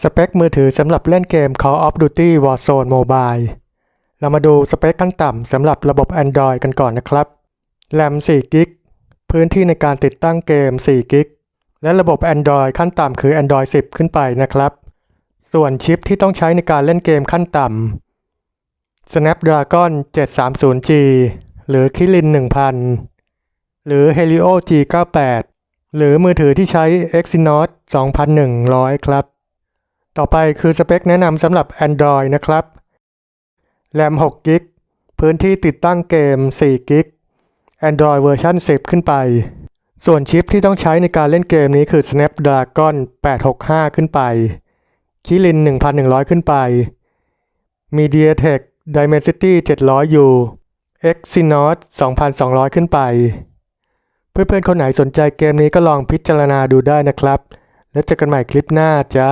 สเปคมือถือสำหรับเล่นเกม Call of Duty Warzone Mobile เรามาดูสเปคขั้นต่ำสำหรับระบบ Android กันก่อนนะครับ แรม4กิกพื้นที่ในการติดตั้งเกม4กิกและระบบ Android ขั้นต่ำคือ Android 10 ขึ้นไปนะครับ ส่วนชิปที่ต้องใช้ในการเล่นเกมขั้นต่ำ Snapdragon 730G หรือ Kirin 1000 หรือ Helio G98 หรือมือถือที่ใช้ Exynos 2100 ครับ ต่อไปคือสเปคแนะนำสำหรับ Android นะครับแรม6กิกพื้นที่ติดตั้งเกม4กิก Android เวอร์ชัน10 ขึ้นไป ส่วนชิปที่ต้องใช้ในการเล่นเกมนี้คือ Snapdragon 865 ขึ้นไป Kirin 1100 ขึ้นไป MediaTek Dimensity 700U Exynos 2200 ขึ้นไป เพื่อนๆ คนไหนสนใจเกมนี้ก็ลองพิจารณาดูได้นะครับ แล้วเจอกันใหม่คลิปหน้าจ้า